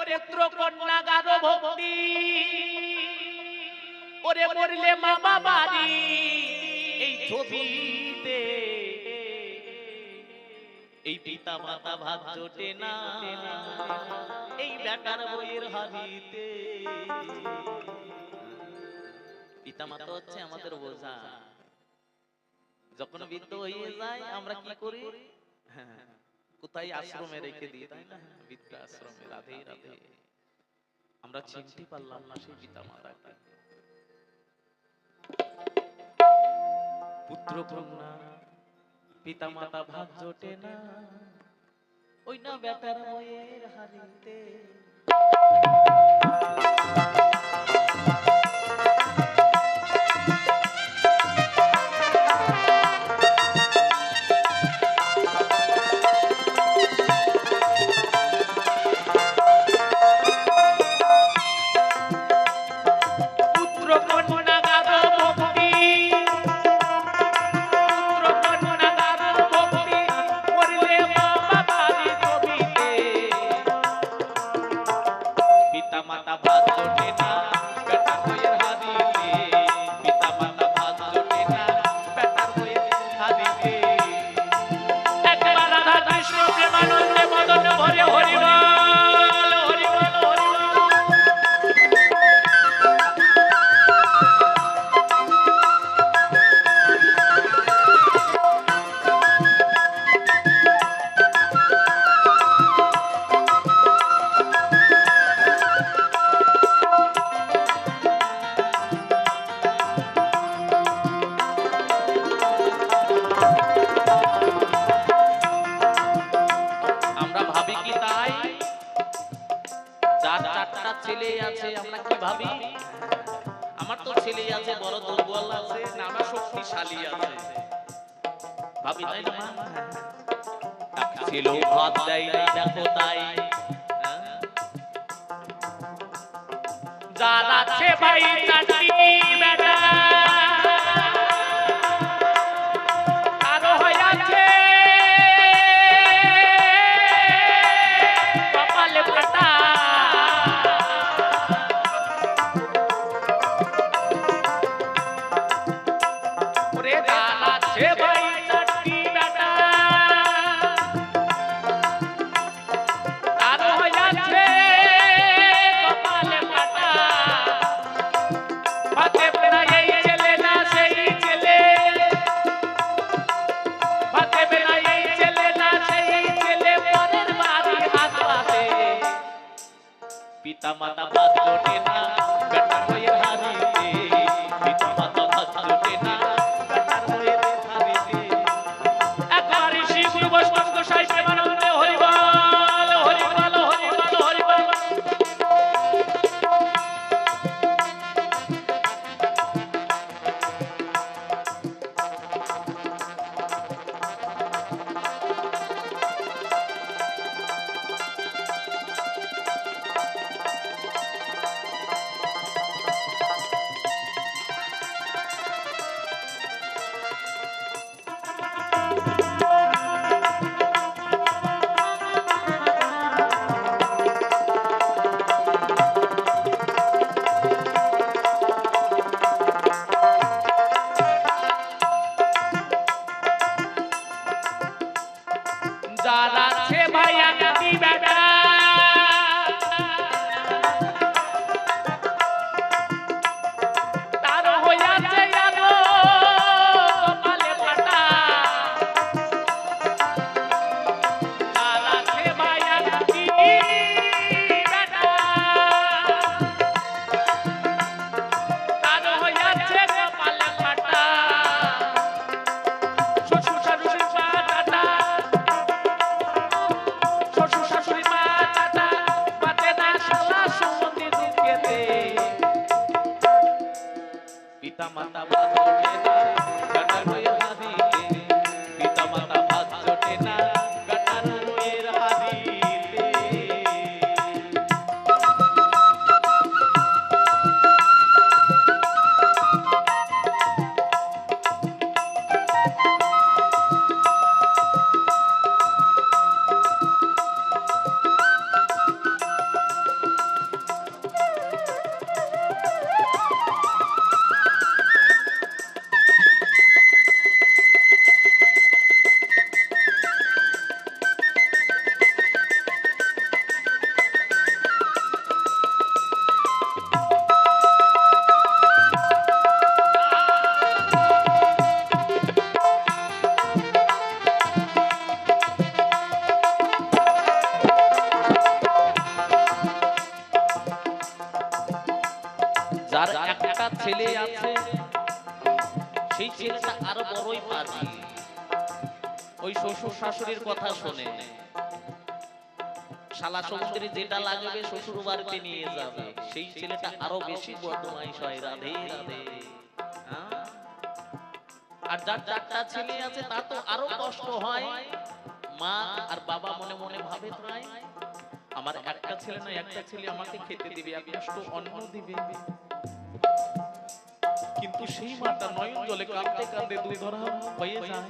ওরে পুত্র কন্যা গারো ভক্তি। ওরে মরলে মামা বাড়ি এই ছবিতে। এই পিতা মাতা ভাত জোটে না। এই বেটার বইয়ের হাবিতে। পিতা মাতা হচ্ছে আমাদের বোঝা। যখন বৃদ্ধ হয়ে যায় আমরা কি করি? হ্যাঁ, কোথায় আশ্রমে রেখে দিই তাই না বৃদ্ধ আশ্রমে রাধে রাধে আমরা চিনতে পারলাম না সেই পিতা মাতাকে পুত্র কন্যা পিতা মাতা ভাগ জোটে না ওই না বেটার বইয়ের হারিতে ভাবি আমার তো ছেলে আছে বড় দুর্বল আছে নানা শক্তিশালী আছে ভাবি তাই না মা? ছিল ভাত দেয় না দেখো তাই হ্যাঁ? যার আছে ভাই চারটি পিতা মাতা ভাত জোটে না যারা সে ভাই আগামী শাশুড়ির কথা শোনে। শালা সমুদ্রে যেটা লাগবে শ্বশুর বাড়িতে নিয়ে যাবে। সেই ছেলেটা আরও বেশি বদমাইশ হয়, রাধে রাধে? আর যার চারটা ছেলে আছে, তা তো আরও কষ্ট হয়। মা আর বাবা মনে মনে ভাবে আমার একটা ছেলে না একটা ছেলে আমাকে খেতে দিবে, এক কষ্ট অন্ন দিবে। কিন্তু সেই মাটা নয়ন জলে কাঁদতে কাঁদতে দুই ধরা হয়ে যায়।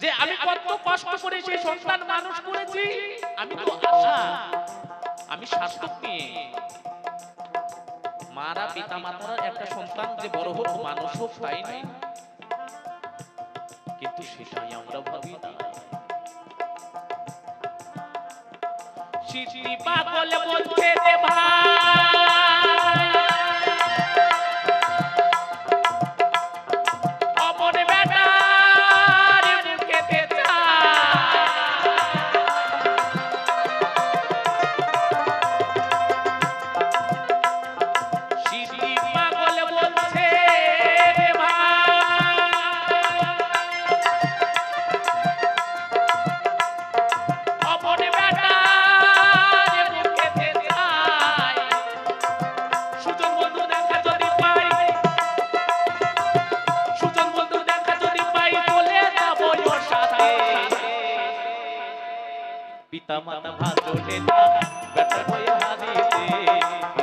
যে আমি কত কষ্ট করে সেই সন্তান মানুষ করেছি আমি তো আশা। আমি শাসক নিয়ে। মারা পিতা মাতারা একটা সন্তান যে বড় হোক মানুষ হোক তাই না কিন্তু সেটাই আমরা ভাবি না। সিদ্ধি পাগল বলছে রে ভাই। पिता माता भातो लेता गत होय हारी दे